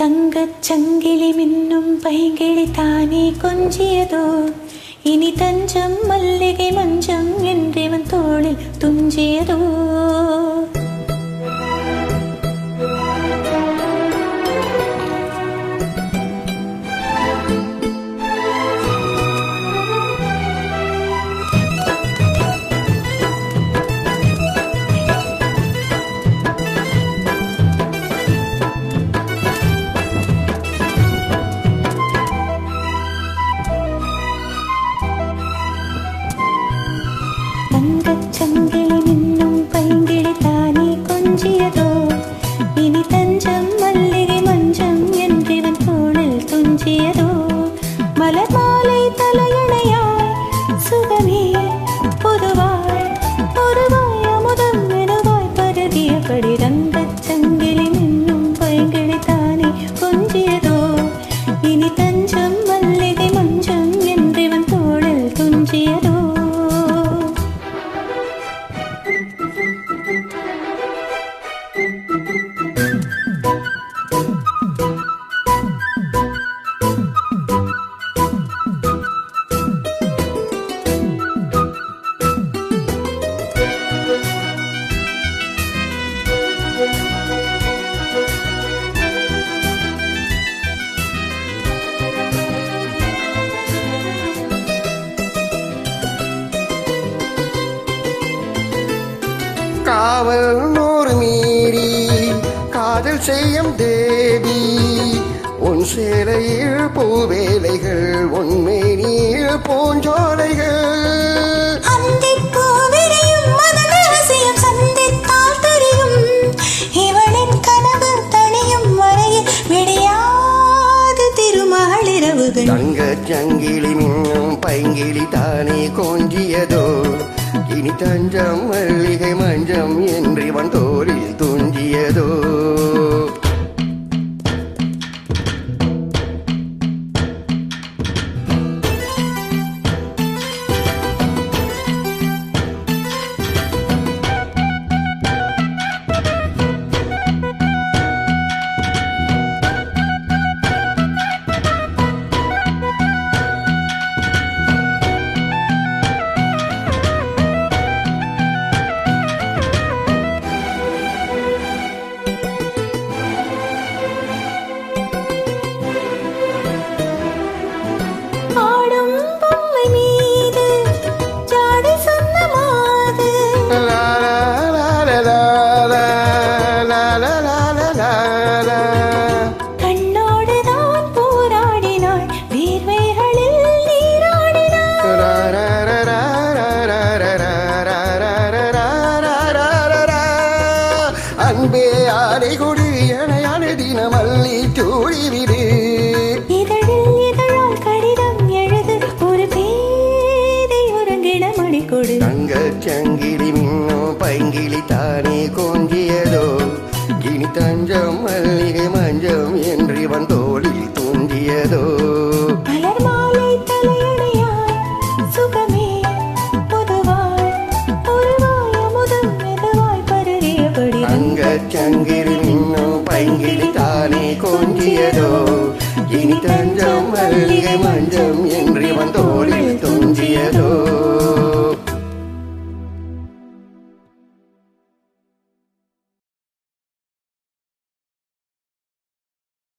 തങ്കച്ചങ്കിലി മിന്നും പൈകിളി താനേ കൊഞ്ചിയതോ? ഇനി തഞ്ചം മല്ലികെ മഞ്ചം తీయదు మలమా காவல் நூறு மீறி காதல் செய்யும் தேவி. உன் சேலையில் பூவேலைகள் உன்மேனியில் பூஞ்சோலைகள். தங்க சங்கிலி மின்னும் பைங்கிலி தானே கொஞ்சியதோ? இனி தஞ்சம் மல்லிகை மஞ்சம் என்றிவன் தோளில் துஞ்சியதோ அன்பே ஆரை கொடு என அழுதின மல்லி சூழி விடு தங்க சங்கிலி மின்னும் பைங்கிலி தானே கொஞ்சியதோ? கினி தஞ்சம் மல்லிகை மஞ்சம் என்று இவன் தோளில் சங்கிரு இன்னும் பைங்கிடு தானே கொஞ்சியதோ இனி தஞ்சம் மல்லிகை மஞ்சம் என்று வந்தோளில் தோன்றியதோ